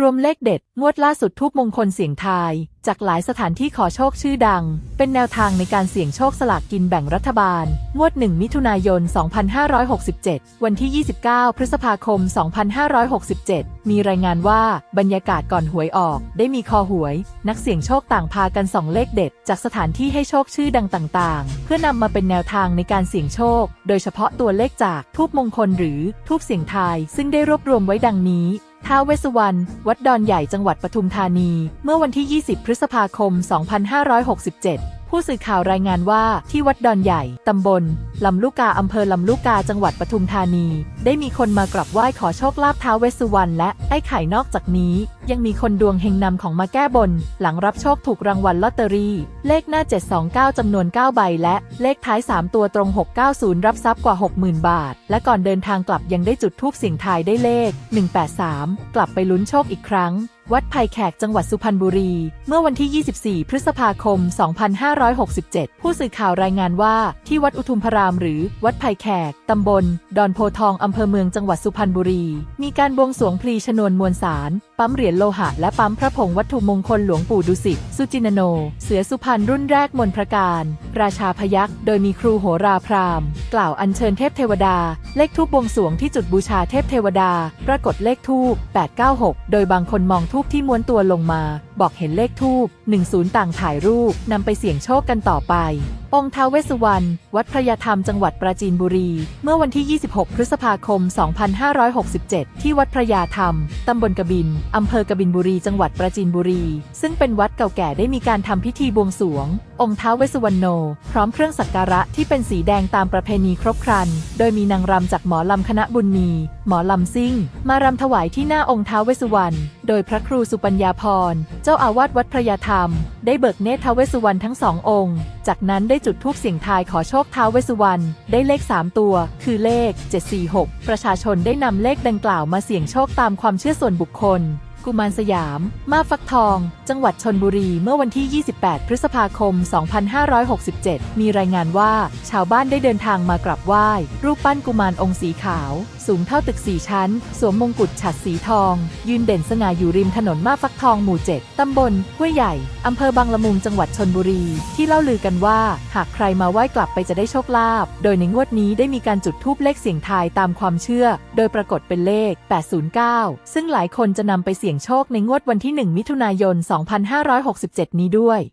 รวมเลขเด็ด งวดล่าสุดทูปมงคลเสียงทาย จากหลายสถานที่ขอโชคชื่อดัง เป็นแนวทางในการเสี่ยงโชคสลากกินแบ่งรัฐบาล งวด 1 มิถุนายน 2567 วันที่ 29 พฤษภาคม 2567 มีรายงานว่าบรรยากาศก่อนหวยออก ได้มีคอหวย นักเสี่ยงโชคต่างพากันส่องเลขเด็ด จากสถานที่ให้โชคชื่อดังต่างๆ เพื่อนำมาเป็นแนวทางในการเสี่ยงโชค โดยเฉพาะตัวเลขจากทูปมงคลหรือทูปเสี่ยงทาย ซึ่งได้รวบรวมไว้ดังนี้ ท้าวเวสวรรณ วัดดอนใหญ่จังหวัดปทุมธานี เมื่อวันที่ 20 พฤษภาคม 2567 ผู้สื่อข่าวรายงานว่าที่วัดดอนใหญ่ ตำบล ลำลูกกาอำเภอลำลูกกาจังหวัดปทุมธานี ได้มีคนมากราบไหว้ขอโชคลาภท้าวเวสสุวรรณและไอ้ไข่นอกจากนี้ ยังมีคนดวงเฮงนำของมาแก้บน หลังรับโชคถูกรางวัลลอตเตอรี่ เลขหน้า 729จำนวน 9 ใบและเลขท้าย 3 ตัวตรง 690 รับทรัพย์กว่า 60,000 บาท และก่อนเดินทางกลับยังได้จุดทูปเสียงทายได้เลข 183 กลับไปลุ้นโชคอีกครั้งวัดไผ่แขกจังหวัดสุพรรณบุรี เมื่อวันที่ 24 พฤษภาคม 2567 ผู้สื่อข่าวรายงานว่า ที่วัดอุทุมพรามหรือวัดไผ่แขก ตำบล ดอนโพทอง อำเภอเมืองจังหวัดสุพรรณบุรี มีการบวงสรวงพลีชนวนมวลสาร ปั๊มเหรียญโลหะ และปั๊มพระผงวัตถุมงคลหลวงปู่ดุสิต สุจินโน เสือสุพรรณรุ่นแรกมนพระการ ราชาพยักษ์ โดยมีครูโหราพราหมณ์ กล่าวอัญเชิญเทพเทวดา เลขทูปบวงสรวงที่จุดบูชาเทพเทวดา ปรากฏเลขทูป896 โดยบางคนมองทูปที่ม้วนตัวลงมา บอกเห็นเลขทูป10 ต่างถ่ายรูปนำไปเสี่ยงโชคกันต่อไปองค์ท้าวเวสุวรรณ วัดพระยาธรรมจังหวัดปราจีนบุรี เมื่อวันที่ 26 พฤษภาคม 2567 ที่วัดพระยาธรรม ตำบลกบิน อำเภอกบินบุรี จังหวัดปราจีนบุรี ซึ่งเป็นวัดเก่าแก่ได้มีการทำพิธีบวงสรวง องค์ท้าวเวสสุวรรณโน พร้อมเครื่องสักการะที่เป็นสีแดงตามประเพณีครบครัน โดยมีนางรำจากหมอลำคณะบุญมี หมอลำซิ่ง มารำถวายที่หน้าองค์ท้าวเวสสุวรรณ โดยพระครูสุปัญญาพร เจ้าอาวาสวัดพระยาธรรม ได้เบิกเนตรท้าวเวสสุวรรณทั้งสององค์ จากนั้นได้จุดธูปเสียงทายขอโชคท้าวเวสสุวรรณ ได้เลข 3 ตัว คือเลข 746 ประชาชนได้นำเลขดังกล่าวมาเสี่ยงโชคตามความเชื่อส่วนบุคคล กุมารสยาม มาฟักทอง จังหวัดชนบุรี เมื่อวันที่ 28 พฤษภาคม 2567 มีรายงานว่า ชาวบ้านได้เดินทางมากราบไหว้ รูปปั้นกุมารองค์สีขาว สูงเท่าตึก 4 ชั้น สวมมงกุฎฉัดสีทอง ยืนเด่นสง่าอยู่ริมถนนมาฟักทองหมู่ 7 ตำบลห้วยใหญ่ อำเภอบางละมุง จังหวัดชนบุรี ที่เล่าลือกันว่า หากใครมาไหว้กลับไปจะได้โชคลาภ โดยในงวดนี้ได้มีการจุดธูปเลขเสียงทายตามความเชื่อ โดยปรากฏเป็นเลข 809 ซึ่งหลายคนจะนำไปเสีสี่ยงโชคในงวดวันที่ 1 มิถุนายน 2567 นี้ด้วย